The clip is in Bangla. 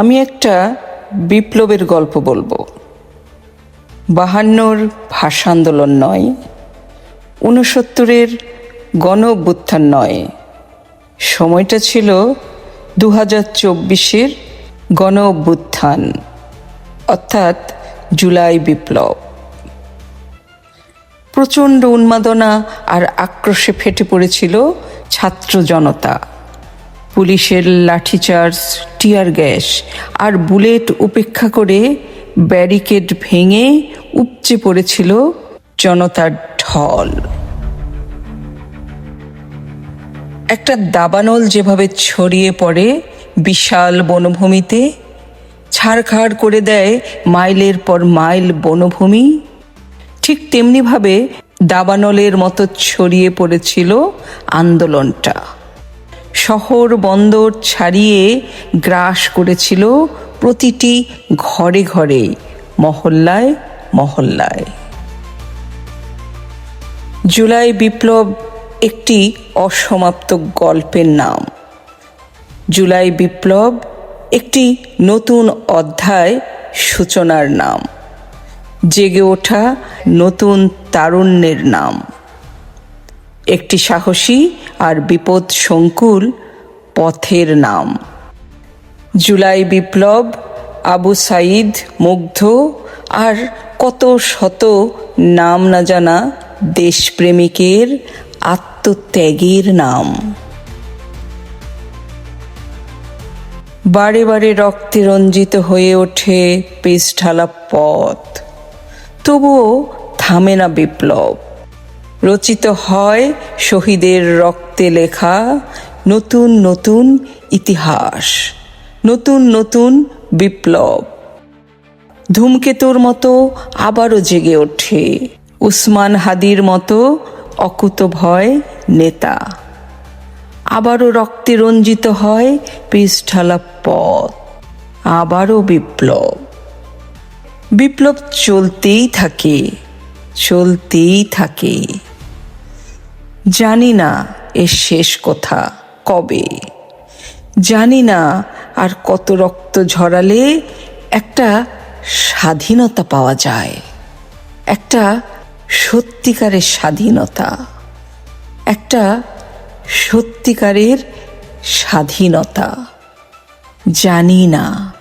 আমি একটা বিপ্লবের গল্প বলব। বাহান্নর ভাষা আন্দোলন নয়, ঊনসত্তরের গণ অভ্যুত্থান নয়। সময়টা ছিল দু হাজার চব্বিশের গণ অভ্যুত্থান অর্থাৎ জুলাই বিপ্লব। প্রচণ্ড উন্মাদনা আর আক্রোশে ফেটে পড়েছিল ছাত্র জনতা। পুলিশের লাঠিচার্জ, টিয়ার গ্যাস আর বুলেট উপেক্ষা করে ব্যারিকেড ভেঙে উপচে পড়েছিল জনতার ঢল। একটা দাবানল যেভাবে ছড়িয়ে পড়ে বিশাল বনভূমিতে, ছাড়খাড় করে দেয় মাইলের পর মাইল বনভূমি, ঠিক তেমনিভাবে দাবানলের মতো ছড়িয়ে পড়েছিল আন্দোলনটা। শহর বন্দর ছাড়িয়ে গ্রাস করেছিল প্রতিটি ঘরে ঘরে, মহল্লায় মহল্লায়। জুলাই বিপ্লব একটি অসমাপ্ত গল্পের নাম। জুলাই বিপ্লব একটি নতুন অধ্যায় সূচনার নাম। জেগে ওঠা নতুন তারুণ্যের নাম। একটি সাহসী আর বিপদ সংকুল পথের নাম। জুলাই বিপ্লব, আবু সাইদ মুগ্ধ আর কত শত নাম না জানা দেশপ্রেমিকের আত্মত্যাগের নাম। বারে বারে রক্তে রঞ্জিত হয়ে ওঠে পেস্টালা পথ। তবুও থামে না বিপ্লব। রচিত হয় শহীদের রক্তে লেখা নতুন নতুন ইতিহাস, নতুন নতুন বিপ্লব। ধূমকেতুর মতো আবারও জেগে ওঠে উসমান হাদির মতো অকুত ভয় নেতা। আবারও রক্তে রঞ্জিত হয় পৃষ্ঠালা পথ, আবারও বিপ্লব। বিপ্লব চলতেই থাকে চলতেই থাকে। জানি না এর শেষ কথা কবে। জানি না আর কত রক্ত ঝরালে একটা স্বাধীনতা পাওয়া যায়। একটা সত্যিকারের স্বাধীনতা। একটা সত্যিকারের স্বাধীনতা। জানি না।